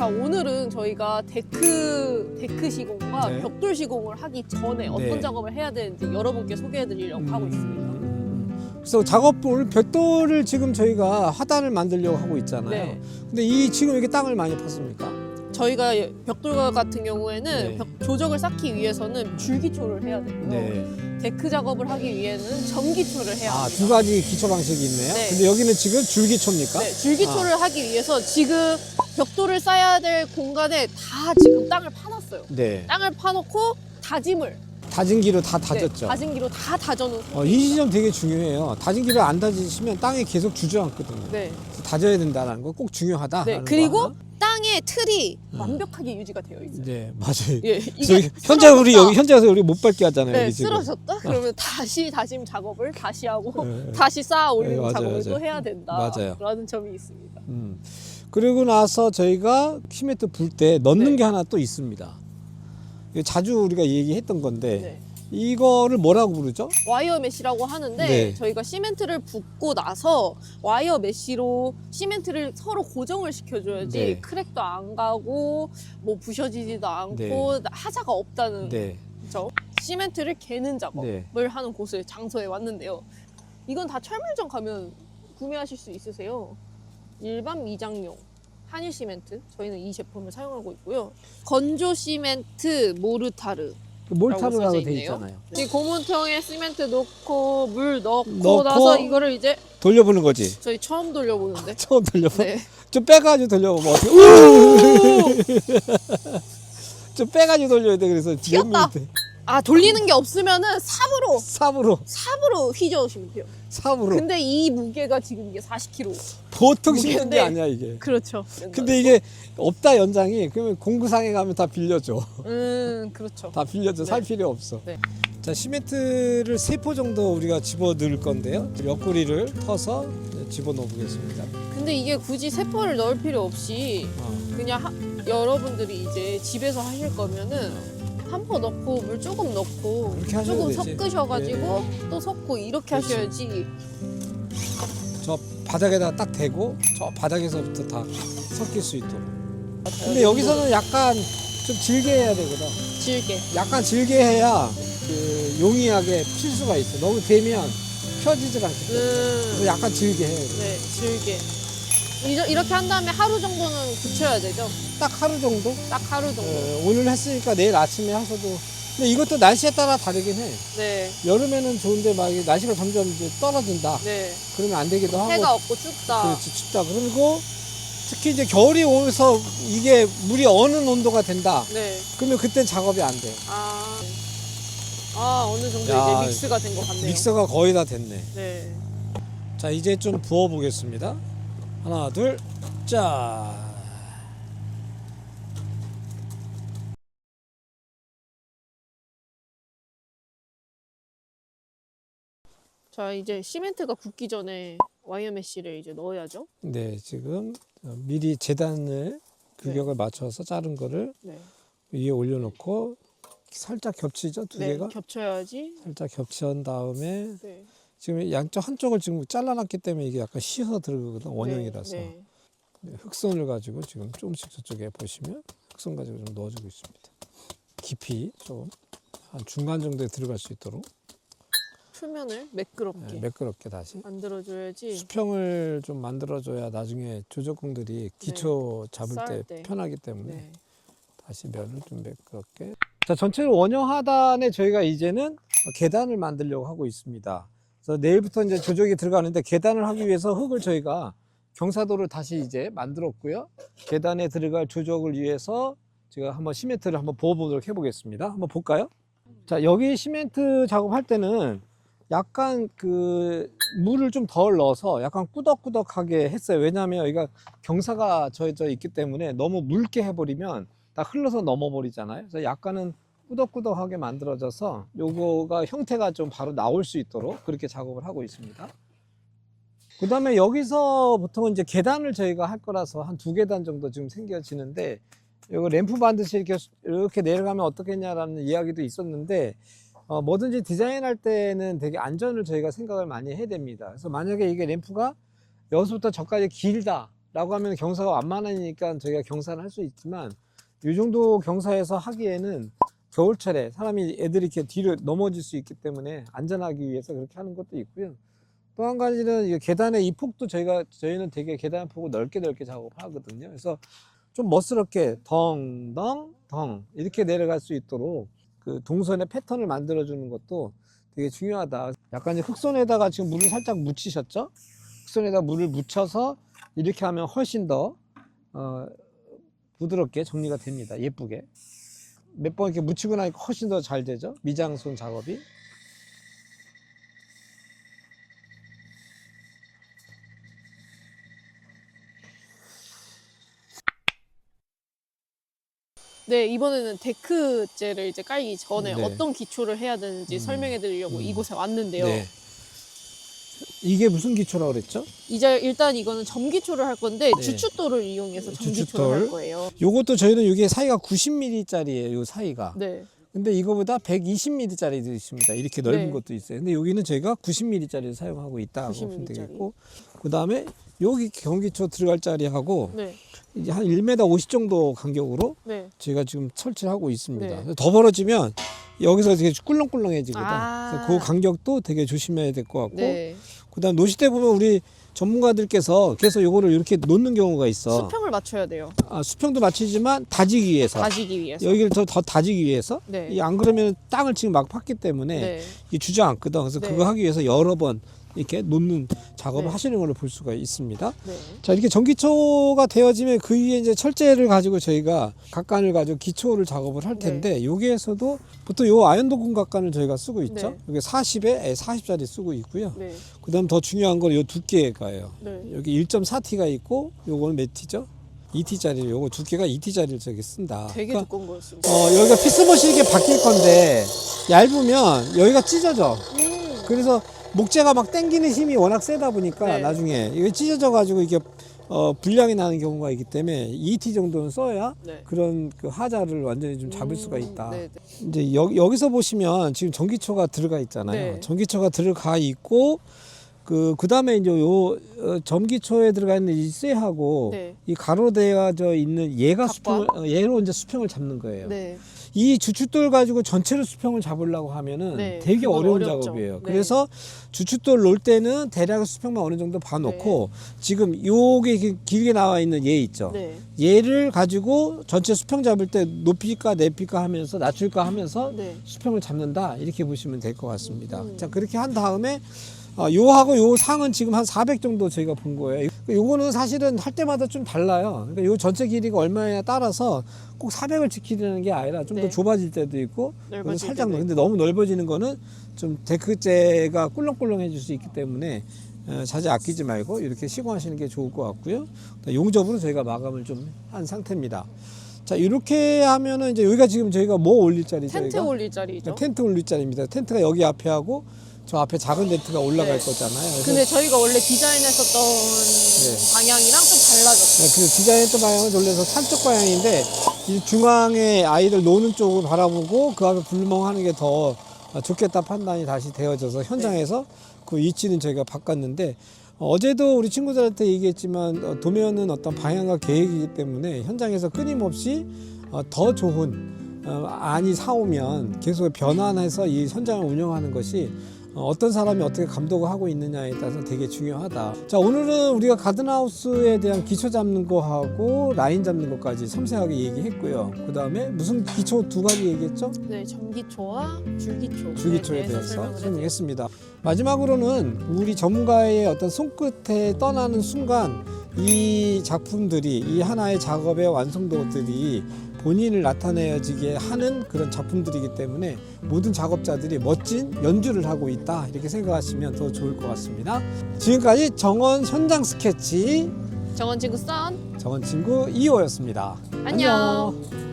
자 오늘은 저희가 데크 데크 시공과 네. 벽돌 시공을 하기 전에 어떤 네. 작업을 해야 되는지 여러분께 소개해드리려고 하고 있습니다. 음, 그래서 작업볼 벽돌을 지금 저희가 화단을 만들려고 하고 있잖아요. 네. 근데 이 지금 이게 땅을 많이 팠습니까? 저희가 벽돌 같은 경우에는 네. 벽 조적을 쌓기 위해서는 줄기초를 해야 되고요. 네. 데크 작업을 하기 위해는 전기초를 해야 아, 합니다. 두 가지 기초 방식이 있네요. 네. 근데 여기는 지금 줄기초입니까? 네, 줄기초를 하기 위해서 지금 벽돌을 쌓아야 될 공간에 다 지금 땅을 파놨어요. 네. 땅을 파놓고 다짐을 다진기로 다 네, 다졌죠. 다짐기로 다 다져놓은 어, 이 지점 되게 중요해요. 다진기를 안 다지시면 땅이 계속 주저앉거든요. 네. 그래서 다져야 된다는 거꼭 중요하다. 네. 그리고 땅의 틀이 완벽하게 유지가 되어 있어요. 네, 맞아요. 예, 저기 이게 현재 우리 쓰러졌다. 여기 현장에서 우리 못 밟게 하잖아요. 네, 여기 지금. 쓰러졌다? 그러면 다시 다짐 작업을 다시 하고 네. 다시 쌓아 올리는 네, 맞아요, 작업을 또 맞아요. 해야 된다. 맞아요. 라는 점이 있습니다. 음. 그리고 나서 저희가 시멘트 불 때 넣는 네. 게 하나 또 있습니다. 이거 자주 우리가 얘기했던 건데 네. 이거를 뭐라고 부르죠? 와이어 메쉬라고 하는데 네. 저희가 시멘트를 붓고 나서 와이어 메쉬로 시멘트를 서로 고정을 시켜줘야지 네. 크랙도 안 가고 뭐 부셔지지도 않고 네. 하자가 없다는 네. 점. 시멘트를 개는 작업을 네. 하는 곳을 장소에 왔는데요. 이건 다 철물점 가면 구매하실 수 있으세요. 일반 미장용 한일 시멘트 저희는 이 제품을 사용하고 있고요. 건조 시멘트 모르타르 그 몰타르라고 써져 돼 있네요. 있잖아요. 이 고무통에 시멘트 넣고 물 넣고, 넣고 나서 이거를 이제 돌려보는 거지. 저희 처음 돌려보는데 처음 돌려봐. 네. 좀 빼가지고 돌려보면 어떻게? 우! 좀 빼가지고 돌려야 돼. 그래서 밑에 아 돌리는 게 없으면은 삽으로 삽으로 삽으로 휘저으시면 돼요 삽으로 근데 이 무게가 지금 이게 40kg 보통 무게인데. 게 아니야 이게. 그렇죠 근데 이게 없다 연장이 그러면 공구상에 가면 다 빌려줘. 음 그렇죠 다 빌려줘. 살 네. 필요 없어. 네. 자 시멘트를 세 포 정도 우리가 집어 넣을 건데요. 옆구리를 터서 집어 넣어 보겠습니다. 근데 이게 굳이 세포를 넣을 필요 없이 어. 그냥 하- 여러분들이 이제 집에서 하실 거면은 한포 넣고 물 조금 넣고 하셔도 조금 되지. 네. 섞으셔가지고 또 섞고 이렇게 그렇지. 하셔야지 저 바닥에다 딱 대고 저 바닥에서부터 다 섞일 수 있도록. 근데 여기서는 약간 좀 질게 해야 되거든. 질게 약간 질게 해야 그 용이하게 필 수가 있어. 너무 되면 펴지질 않기 때문에. 그래서 음, 약간 질게 해야 돼. 네 질게 이- 이렇게 한 다음에 하루 정도는 굳혀야 되죠 딱 하루 정도? 딱 하루 정도 어, 오늘 했으니까 내일 아침에 하셔도. 근데 이것도 날씨에 따라 다르긴 해. 네, 여름에는 좋은데 막 이게 날씨가 점점 이제 떨어진다. 네. 그러면 안 되기도 하고. 해가 없고 춥다 그렇지 춥다. 그리고 특히 이제 겨울이 오면서 이게 물이 어느 온도가 된다. 네. 그러면 그땐 작업이 안 돼. 아, 아 어느 정도 야, 이제 믹스가 된 것 같네요 믹서가 거의 다 됐네. 네. 자 이제 좀 부어 보겠습니다. 하나 둘 짜. 자 이제 시멘트가 굳기 전에 와이어 메쉬를 이제 넣어야죠. 네 지금 미리 재단을 규격을 맞춰서 자른 거를 네, 위에 올려놓고 살짝 겹치죠 두 네 개가? 겹쳐야지. 살짝 겹친 다음에 네. 지금 양쪽 한쪽을 지금 잘라놨기 때문에 이게 약간 휘어서 들어가거든 원형이라서 네, 네. 네, 흑선을 가지고 지금 조금씩 저쪽에 보시면 흑선 가지고 좀 넣어주고 있습니다. 깊이 좀 한 중간 정도에 들어갈 수 있도록 표면을 매끄럽게 네, 매끄럽게 다시 만들어줘야지 수평을 좀 만들어줘야 나중에 조적공들이 기초 잡을 쌓을 때, 때. 편하기 때문에 네. 다시 면을 좀 매끄럽게. 자 전체를 원형 하단에 저희가 이제는 계단을 만들려고 하고 있습니다. 그래서 내일부터 이제 조적이 들어가는데 계단을 하기 위해서 흙을 저희가 경사도를 다시 이제 만들었고요. 계단에 들어갈 조적을 위해서 제가 한번 시멘트를 한번 부어보도록 해보겠습니다. 한번 볼까요? 자 여기 시멘트 작업할 때는 약간 그 물을 좀 덜 넣어서 약간 꾸덕꾸덕하게 했어요. 왜냐하면 여기가 경사가 저져 있기 때문에 너무 묽게 해버리면 다 흘러서 넘어버리잖아요. 그래서 약간은 꾸덕꾸덕하게 만들어져서 요거가 형태가 좀 바로 나올 수 있도록 그렇게 작업을 하고 있습니다. 그 다음에 여기서 보통은 이제 계단을 저희가 할 거라서 한 두 계단 정도 지금 생겨지는데 이거 램프 반드시 이렇게 이렇게 내려가면 어떻겠냐라는 이야기도 있었는데 어, 뭐든지 디자인할 때는 되게 안전을 저희가 생각을 많이 해야 됩니다. 그래서 만약에 이게 램프가 여기서부터 저까지 길다 라고 하면 경사가 완만하니까 저희가 경사를 할 수 있지만 이 정도 경사에서 하기에는 겨울철에 사람이 애들이 이렇게 뒤로 넘어질 수 있기 때문에 안전하기 위해서 그렇게 하는 것도 있고요. 또 한 가지는 이 계단의 이 폭도 저희가 저희는 되게 계단 폭을 넓게 넓게 작업하거든요. 그래서 좀 멋스럽게 덩덩 덩 이렇게 내려갈 수 있도록 그 동선의 패턴을 만들어 주는 것도 되게 중요하다. 약간 흑손에다가 지금 물을 살짝 묻히셨죠? 흑손에다 물을 묻혀서 이렇게 하면 훨씬 더 어, 부드럽게 정리가 됩니다. 예쁘게. 몇 번 이렇게 묻히고 나니까 훨씬 더 잘 되죠? 미장손 작업이. 네, 이번에는 데크재를 이제 깔기 전에 네. 어떤 기초를 해야 되는지 음. 설명해 드리려고 음. 이곳에 왔는데요. 네. 이게 무슨 기초라고 그랬죠? 이제 일단 이거는 점기초를 할 건데 네. 주춧돌을 이용해서 점기초를 주춧돌. 할 거예요. 요것도 저희는 이게 사이가 90mm짜리예요. 요 사이가. 네. 근데 이거보다 120mm짜리도 있습니다. 이렇게 넓은 네. 것도 있어요. 근데 여기는 저희가 90mm짜리를 사용하고 있다고 보시면 90mm 짜리. 되겠고, 그 다음에 여기 경기초 들어갈 자리하고 네. 이제 한 1m 50 정도 간격으로 네. 저희가 지금 설치를 하고 있습니다. 네. 더 벌어지면 여기서 되게 꿀렁꿀렁해지거든. 아. 그래서 그 간격도 되게 조심해야 될 것 같고, 네. 그다음 노시 때 보면 우리 전문가들께서 계속 요거를 이렇게 놓는 경우가 있어. 수평을 맞춰야 돼요. 아, 수평도 맞추지만 다지기 위해서. 다지기 위해서. 여기를 더, 더 다지기 위해서. 네. 이 안 그러면 땅을 지금 막 팠기 때문에 네. 이 주저앉거든. 그래서 네. 그거 하기 위해서 여러 번 이렇게 놓는 작업을 네. 하시는 걸로 볼 수가 있습니다. 네. 자 이렇게 전기초가 되어지면 그 위에 이제 철제를 가지고 저희가 각간을 가지고 기초를 작업을 할 텐데 여기에서도 보통 요 아연도금 각간을 저희가 쓰고 있죠. 네. 여기 40에 40짜리 쓰고 있고요. 네. 그다음 더 중요한 건 요 두께가요. 네. 여기 1.4T가 있고 요거는 몇 T죠? 2T짜리 요거 두께가 2T짜리를 저기 쓴다. 되게 그러니까 두꺼운 거였습니다. 어, 여기가 피스머시 이게 바뀔 건데 얇으면 여기가 찢어져. 음. 그래서 목재가 막 당기는 힘이 워낙 세다 보니까 네. 나중에 이게 찢어져 가지고 이게 어, 불량이 나는 경우가 있기 때문에 2T 정도는 써야 네. 그런 그 하자를 완전히 좀 잡을 수가 음, 있다. 네, 네. 이제 여, 여기서 보시면 지금 전기초가 들어가 있잖아요. 네. 전기초가 들어가 있고 그 그다음에 이제 요 어, 전기초에 들어가 있는 이 쇠하고 네. 이 가로되어져 있는 얘가? 수평을 어, 얘로 이제 수평을 잡는 거예요. 네. 이 주춧돌 가지고 전체를 수평을 잡으려고 하면은 네, 되게 어려운 어렵죠. 작업이에요. 네. 그래서 주춧돌 놓을 때는 대략 수평만 어느 정도 봐놓고 지금 요게 기- 길게 나와 있는 얘 있죠. 네. 얘를 가지고 전체 수평 잡을 때 높일까 내필까 하면서 낮출까 하면서 네. 수평을 잡는다 이렇게 보시면 될 것 같습니다. 음. 자 그렇게 한 다음에 어, 요하고 요 상은 지금 한 400 정도 저희가 본 거예요. 요거는 사실은 할 때마다 좀 달라요. 그러니까 요 전체 길이가 얼마냐에 따라서 꼭 400을 지키려는 게 아니라 좀더 네. 좁아질 때도 있고 넓어질 살짝 때도 넓- 근데 너무 넓어지는 거는 좀 데크재가 꿀렁꿀렁해질 수 있기 때문에 어, 자재 아끼지 말고 이렇게 시공하시는 게 좋을 것 같고요. 용접으로 저희가 마감을 좀 한 상태입니다. 자 이렇게 하면은 이제 여기가 지금 저희가 뭐 올릴 자리죠? 텐트? 올릴 자리죠. 텐트 올릴 자리입니다. 텐트가 여기 앞에 하고 저 앞에 작은 텐트가 올라갈 네. 거잖아요. 그래서 근데 저희가 원래 디자인했었던 네. 방향이랑 좀 달라졌어요. 네, 그 디자인했던 방향은 원래서 산쪽 방향인데 이 중앙에 아이들 노는 쪽을 바라보고 그 앞에 불멍하는 게 더 좋겠다 판단이 다시 되어져서 현장에서 그 위치는 저희가 바꿨는데 어, 어제도 우리 친구들한테 얘기했지만 어, 도면은 어떤 방향과 계획이기 때문에 현장에서 끊임없이 어, 더 좋은 어, 안이 사오면 계속 변환해서 이 현장을 운영하는 것이 어, 어떤 사람이 어떻게 감독을 하고 있느냐에 따라서 되게 중요하다. 자, 오늘은 우리가 가든하우스에 대한 기초 잡는 거하고 라인 잡는 것까지 섬세하게 얘기했고요. 그 다음에 무슨 기초 두 가지 얘기했죠? 네, 전기초와 줄기초. 줄기초에 대해서 설명을 해드릴게요. 설명했습니다. 마지막으로는 우리 전문가의 어떤 손끝에 떠나는 순간 이 작품들이 이 하나의 작업의 완성도들이 본인을 나타내지게 하는 그런 작품들이기 때문에 모든 작업자들이 멋진 연주를 하고 있다 이렇게 생각하시면 더 좋을 것 같습니다. 지금까지 정원 현장 스케치 정원 친구 썬 정원 친구 2호였습니다. 안녕.